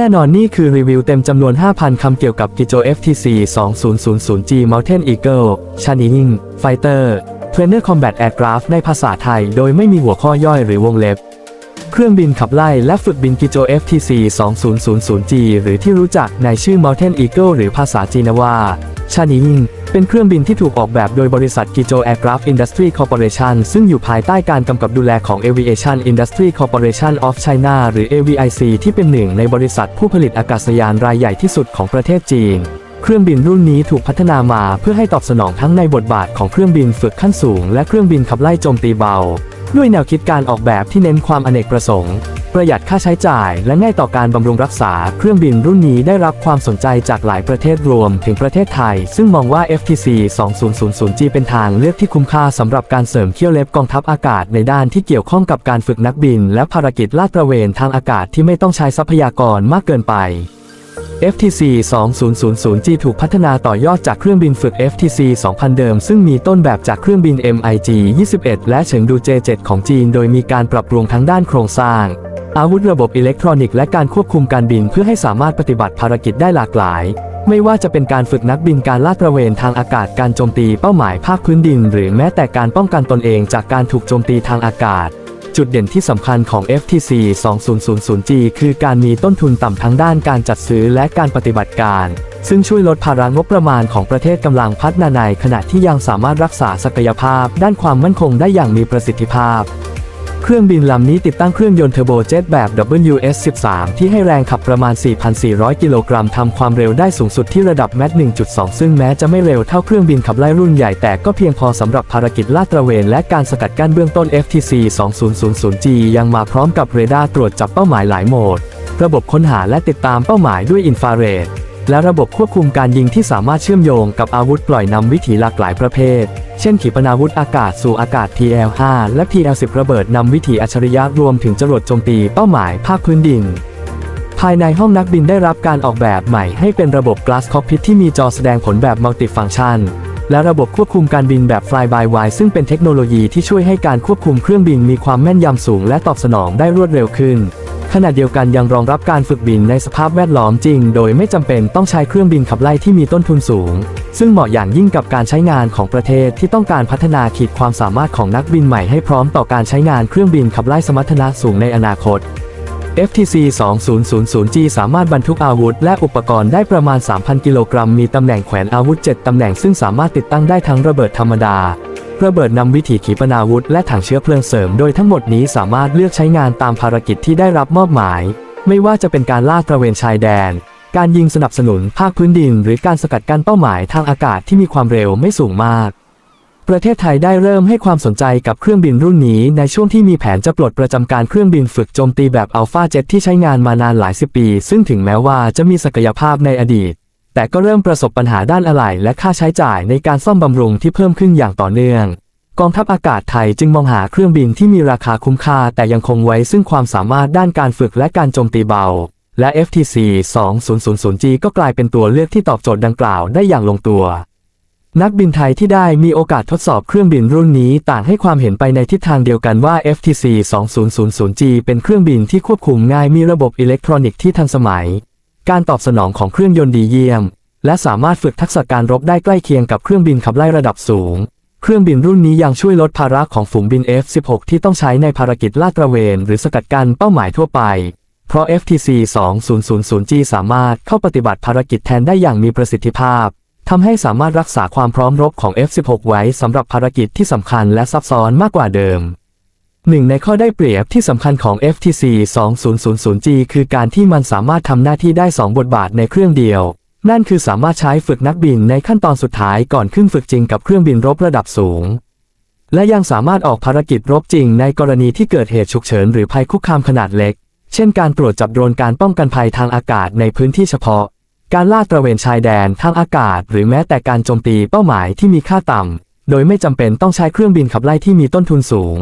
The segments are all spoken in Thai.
น่นอนนี่คือรีวิวเต็มจำนวน 5,000 คำเกี่ยวกับกิโจ FTC 2000G Mountain Eagle Shining Fighter Trainer Combat Aircraft ในภาษาไทย โดยไม่มีหัวข้อย่อยหรือวงเล็บ เครื่องบินขับไล่และฝึกบินกิโจ FTC 2000G หรือที่รู้จักในชื่อ Mountain Eagle หรือภาษาจีนว่า Channing เป็นเครื่องบินที่ถูกออกแบบโดยบริษัทกิโจ Aircraft Industry Corporation ซึ่งอยู่ภายใต้การกำกับดูแลของ Aviation Industry Corporation of China หรือ AVIC ที่เป็นหนึ่งในบริษัทผู้ผลิตอากาศยานรายใหญ่ที่สุดของประเทศจีน เครื่องบินรุ่นนี้ถูกพัฒนามาเพื่อให้ตอบสนองทั้งในบทบาทของเครื่องบินฝึกขั้นสูง และเครื่องบินขับไล่โจมตีเบา ด้วยแนวคิดการออกแบบที่เน้นความอเนกประสงค์ ประหยัดค่าใช้จ่ายและง่ายต่อการบำรุงรักษา เครื่องบินรุ่นนี้ได้รับความสนใจจากหลายประเทศรวมถึงประเทศไทย ซึ่งมองว่า FTC 2000G เป็นทางเลือกที่คุ้มค่าสำหรับการเสริมเขี้ยวเล็บกองทัพอากาศในด้านที่เกี่ยวข้องกับการฝึกนักบิน และภารกิจลาดตระเวนทางอากาศที่ไม่ต้องใช้ทรัพยากรมากเกินไป FTC 2000G ถูกพัฒนาต่อยอดจากเครื่องบินฝึก FTC 2000 เดิม ซึ่งมีต้นแบบจากเครื่องบิน MiG 21 และเฉิงดู J7 ของจีน โดยมีการปรับปรุงทั้งด้านโครงสร้าง อาวุธระบบอิเล็กทรอนิกส์และการควบคุมการบินเพื่อให้สามารถปฏิบัติภารกิจได้หลากหลาย ไม่ว่าจะเป็นการฝึกนักบินการลาดตระเวนทางอากาศการโจมตีเป้าหมายภาคพื้นดิน หรือแม้แต่การป้องกันตนเองจากการถูกโจมตีทางอากาศ จุดเด่นที่สำคัญของ FTC 2000G คือการมีต้นทุนต่ำทั้งด้านการจัดซื้อและการปฏิบัติการ ซึ่งช่วยลดภาระงบประมาณของประเทศกำลังพัฒนาในขณะที่ยังสามารถรักษาศักยภาพ ด้านความมั่นคงได้อย่างมีประสิทธิภาพ เครื่องบินลำนี้ติดตั้งเครื่องยนต์เทอร์โบเจ็ตแบบ WS13 ที่ให้แรงขับประมาณ 4,400 กิโลกรัมทำความเร็วได้สูงสุดที่ระดับแมท1.2 ซึ่งแม้จะไม่เร็วเท่าเครื่องบินขับไล่รุ่นใหญ่แต่ก็เพียงพอสำหรับภารกิจลาดตระเวนและการสกัดกั้นเบื้องต้น FTC 2000G ยังมาพร้อมกับเรดาร์ตรวจจับเป้าหมายหลายโหมด ระบบค้นหาและติดตามเป้าหมายด้วยอินฟราเรด และระบบควบคุมการยิงที่สามารถเชื่อมโยงกับอาวุธปล่อยนำวิถีหลากหลายประเภท เช่นขีปนาวุธอากาศสู่อากาศ TL-5 และ TL-10 ระเบิดนำวิถีอัจฉริยะรวมถึงจรวดโจมตีเป้าหมายภาคพื้นดินภายในห้องนักบินได้รับการออกแบบใหม่ให้เป็นระบบ Glass Cockpit ที่มีจอแสดงผลแบบ Multifunction และระบบควบคุมการบินแบบ Fly by Wire ซึ่งเป็นเทคโนโลยีที่ช่วยให้การควบคุมเครื่องบินมีความแม่นยำสูงและตอบสนองได้รวดเร็วขึ้น ขณะเดียวกันยังรองรับการฝึกบินในสภาพแวดล้อมจริง โดยไม่จำเป็นต้องใช้เครื่องบินขับไล่ที่มีต้นทุนสูง ซึ่งเหมาะอย่างยิ่งกับการใช้งานของประเทศที่ต้องการพัฒนาขีดความสามารถของนักบินใหม่ให้พร้อมต่อการใช้งานเครื่องบินขับไล่สมรรถนะสูงในอนาคต FTC 2000G สามารถบรรทุกอาวุธและอุปกรณ์ได้ประมาณ 3,000 กิโลกรัม มีตำแหน่งแขวนอาวุธ 7 ตำแหน่งซึ่งสามารถติดตั้งได้ทั้งระเบิดธรรมดา ระเบิดนำวิถีขีปนาวุธและถังเชื้อเพลิงเสริม โดยทั้งหมดนี้สามารถเลือกใช้งานตามภารกิจที่ได้รับมอบหมาย ไม่ว่าจะเป็นการล่าตระเวนชายแดน การยิงสนับสนุนภาคพื้นดิน หรือการสกัดกั้นเป้าหมายทางอากาศที่มีความเร็วไม่สูงมาก ประเทศไทยได้เริ่มให้ความสนใจกับเครื่องบินรุ่นนี้ในช่วงที่มีแผนจะปลดประจำการเครื่องบินฝึกโจมตีแบบอัลฟาเจ็ตที่ใช้งานมานานหลายสิบปี ซึ่งถึงแม้ว่าจะมีศักยภาพในอดีต แต่ก็เริ่มประสบปัญหาด้านอะไหล่และค่าใช้จ่ายในการซ่อมบำรุงที่เพิ่มขึ้นอย่างต่อเนื่อง กองทัพอากาศไทยจึงมองหาเครื่องบินที่มีราคาคุ้มค่า แต่ยังคงไว้ซึ่งความสามารถด้านการฝึกและการโจมตีเบา และ FTC 2000G ก็กลายเป็นตัวเลือกที่ตอบโจทย์ดังกล่าวได้อย่างลงตัว นักบินไทยที่ได้มีโอกาสทดสอบเครื่องบินรุ่นนี้ต่างให้ความเห็นไปในทิศทางเดียวกันว่า FTC 2000G เป็นเครื่องบินที่ควบคุมง่ายมีระบบอิเล็กทรอนิกส์ที่ทันสมัย การตอบสนองของเครื่องยนต์ดีเยี่ยม และสามารถฝึกทักษะการรบได้ใกล้เคียงกับเครื่องบินขับไล่ระดับสูง เครื่องบินรุ่นนี้ยังช่วยลดภาระของฝูงบิน F-16 ที่ต้องใช้ในภารกิจลาดตระเวน หรือสกัดกั้นเป้าหมายทั่วไป เพราะ FTC 2000G สามารถเข้าปฏิบัติภารกิจแทนได้อย่างมีประสิทธิภาพทำให้สามารถรักษาความพร้อมรบของ F16 ไว้สำหรับภารกิจที่สำคัญและซับซ้อนมากกว่าเดิม หนึ่งในข้อได้เปรียบที่สำคัญของ FTC 2000G คือการที่มันสามารถทำหน้าที่ได้ 2 บทบาทในเครื่องเดียว นั่นคือสามารถใช้ฝึกนักบินในขั้นตอนสุดท้ายก่อนขึ้นฝึกจริงกับเครื่องบินรบระดับสูง และยังสามารถออกภารกิจรบจริงในกรณีที่เกิดเหตุฉุกเฉินหรือภัยคุกคามขนาดเล็ก เช่นการตรวจจับโดรนการป้องกันภัยทางอากาศในพื้นที่เฉพาะ การลาดตระเวนชายแดนทางอากาศ หรือแม้แต่การโจมตีเป้าหมายที่มีค่าต่ำโดยไม่จำเป็นต้องใช้เครื่องบินขับไล่ที่มีต้นทุนสูง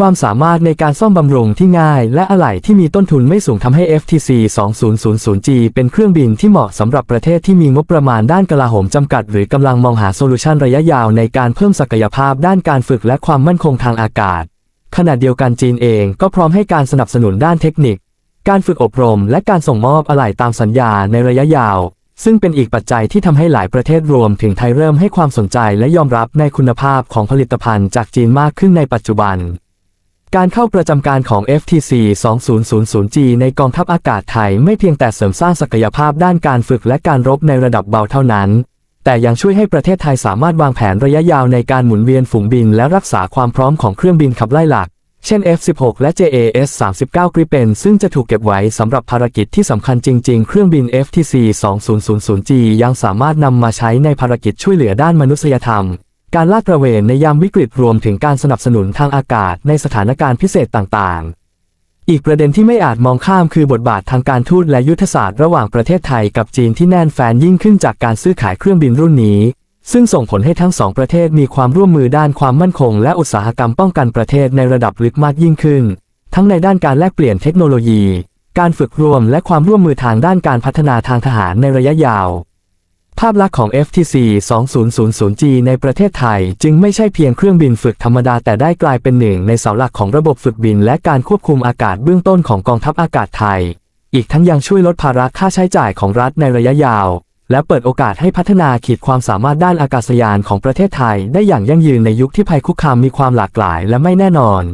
ความสามารถในการซ่อมบำรุงที่ง่าย และอะไหล่ที่มีต้นทุนไม่สูงทำให้ FTC 2000G เป็นเครื่องบินที่เหมาะสำหรับประเทศที่มีงบประมาณด้านกลาโหมจำกัด หรือกำลังมองหาโซลูชันระยะยาวในการเพิ่มศักยภาพด้านการฝึกและความมั่นคงทางอากาศ ขณะเดียวกันจีนเองก็พร้อมให้การสนับสนุนด้านเทคนิค การฝึกอบรม และการส่งมอบอะไหล่ตามสัญญาในระยะยาว ซึ่งเป็นอีกปัจจัยที่ทำให้หลายประเทศรวมถึงไทยเริ่มให้ความสนใจและยอมรับในคุณภาพของผลิตภัณฑ์จากจีนมากขึ้นในปัจจุบัน การเข้าประจำการของ FTC 2000G ในกองทัพอากาศไทยไม่เพียงแต่เสริมสร้างศักยภาพด้านการฝึกและการรบในระดับเบาเท่านั้น แต่ยังช่วยให้ประเทศไทยสามารถวางแผนระยะยาวในการหมุนเวียนฝูงบินและรักษาความพร้อมของเครื่องบินขับไล่หลัก เช่น F-16 และ JAS 39 Gripen ซึ่งจะถูกเก็บไว้สำหรับภารกิจที่สำคัญจริง ๆ เครื่องบิน FTC 2000G ยังสามารถนำมาใช้ในภารกิจช่วยเหลือด้านมนุษยธรรม การลาดตระเวนในยามวิกฤตรวมถึงการสนับสนุนทางอากาศในสถานการณ์พิเศษต่างๆ อีกประเด็นที่ไม่อาจมองข้ามคือบทบาททางการทูตและยุทธศาสตร์ระหว่างประเทศไทยกับจีนที่แน่นแฟนยิ่งขึ้นจากการซื้อขายเครื่องบินรุ่นนี้ ซึ่งส่งผลให้ทั้งสองประเทศมีความร่วมมือด้านความมั่นคง และอุตสาหกรรมป้องกันประเทศในระดับลึกมากยิ่งขึ้น ทั้งในด้านการแลกเปลี่ยนเทคโนโลยี การฝึกรวมและความร่วมมือทางด้านการพัฒนาทางทหารในระยะยาวาพลักษณ์ของ FTC 2000G ในประเทศไทย จึงไม่ใช่เพียงเครื่องบินฝึกธรรมดา แต่ได้กลายเป็นหนึ่งในเสาหลักของระบบฝึกบิน และการควบคุมอากาศเบื้องต้นของกองทัพอากาศไทย อีกทั้งยังช่วยลดภาระค่าใช้จ่ายของรัฐในระยะยาว และเปิดโอกาสให้พัฒนาขีดความสามารถด้านอากาศยานของประเทศไทย ได้อย่างยั่งยืนในยุคที่ภัยคุกคามมีความหลากหลายและไม่แน่นอน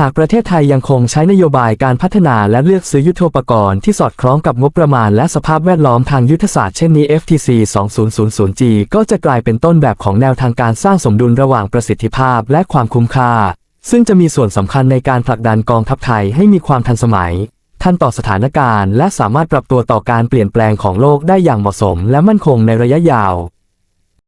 หากประเทศไทยยังคงใช้นโยบายการพัฒนาและเลือกซื้อยุทโธปกรณ์ที่สอดคล้องกับงบประมาณและสภาพแวดล้อมทางยุทธศาสตร์เช่นนี้ FTC 2000G ก็จะกลายเป็นต้นแบบของแนวทางการสร้างสมดุลระหว่างประสิทธิภาพและความคุ้มค่า ซึ่งจะมีส่วนสำคัญในการผลักดันกองทัพไทยให้มีความทันสมัย ทันต่อสถานการณ์ และสามารถปรับตัวต่อการเปลี่ยนแปลงของโลกได้อย่างเหมาะสม และมั่นคงในระยะยาว